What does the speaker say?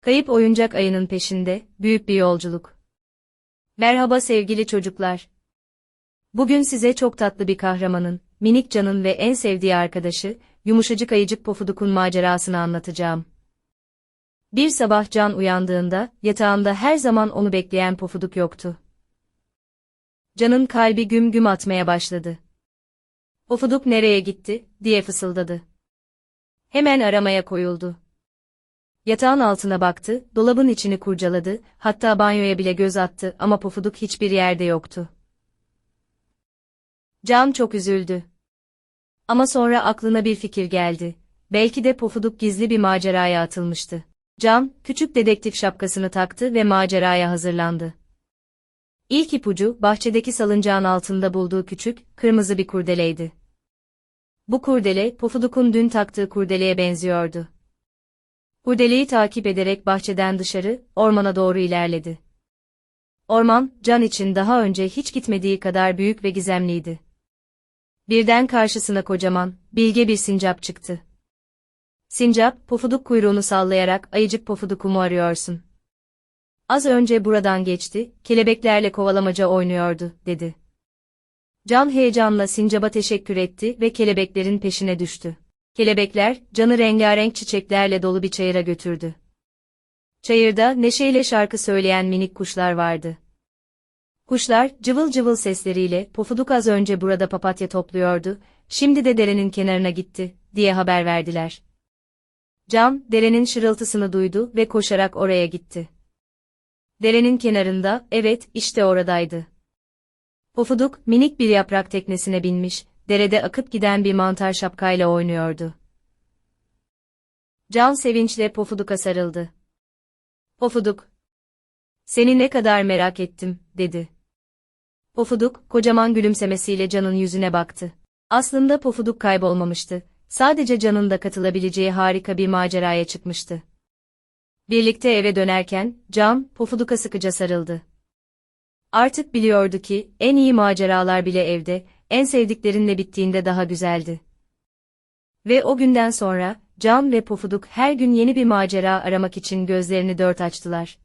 Kayıp oyuncak ayının peşinde, büyük bir yolculuk. Merhaba sevgili çocuklar. Bugün size çok tatlı bir kahramanın, minik canın ve en sevdiği arkadaşı, yumuşacık ayıcık Pofuduk'un macerasını anlatacağım. Bir sabah Can uyandığında, yatağında her zaman onu bekleyen Pofuduk yoktu. Can'ın kalbi güm güm atmaya başladı. Pofuduk nereye gitti, diye fısıldadı. Hemen aramaya koyuldu. Yatağın altına baktı, dolabın içini kurcaladı, hatta banyoya bile göz attı ama Pofuduk hiçbir yerde yoktu. Can çok üzüldü. Ama sonra aklına bir fikir geldi. Belki de Pofuduk gizli bir maceraya atılmıştı. Can, küçük dedektif şapkasını taktı ve maceraya hazırlandı. İlk ipucu, bahçedeki salıncağın altında bulduğu küçük, kırmızı bir kurdeleydi. Bu kurdele, Pofuduk'un dün taktığı kurdeleye benziyordu. Kurdeleyi takip ederek bahçeden dışarı, ormana doğru ilerledi. Orman, Can için daha önce hiç gitmediği kadar büyük ve gizemliydi. Birden karşısına kocaman, bilge bir sincap çıktı. Sincap, pofuduk kuyruğunu sallayarak ayıcık pofudukumu arıyorsun. Az önce buradan geçti, kelebeklerle kovalamaca oynuyordu, dedi. Can heyecanla sincaba teşekkür etti ve kelebeklerin peşine düştü. Kelebekler, canı rengarenk çiçeklerle dolu bir çayıra götürdü. Çayırda neşeyle şarkı söyleyen minik kuşlar vardı. Kuşlar, cıvıl cıvıl sesleriyle, Pofuduk az önce burada papatya topluyordu, şimdi de derenin kenarına gitti, diye haber verdiler. Can, derenin şırıltısını duydu ve koşarak oraya gitti. Derenin kenarında, evet, işte oradaydı. Pofuduk, minik bir yaprak teknesine binmiş, derede akıp giden bir mantar şapkayla oynuyordu. Can sevinçle Pofuduk'a sarıldı. Pofuduk. Seni ne kadar merak ettim, dedi. Pofuduk, kocaman gülümsemesiyle Can'ın yüzüne baktı. Aslında Pofuduk kaybolmamıştı. Sadece Can'ın da katılabileceği harika bir maceraya çıkmıştı. Birlikte eve dönerken, Can, Pofuduk'a sıkıca sarıldı. Artık biliyordu ki, en iyi maceralar bile evde, en sevdiklerinle bittiğinde daha güzeldi. Ve o günden sonra, Can ve Pofuduk her gün yeni bir macera aramak için gözlerini dört açtılar.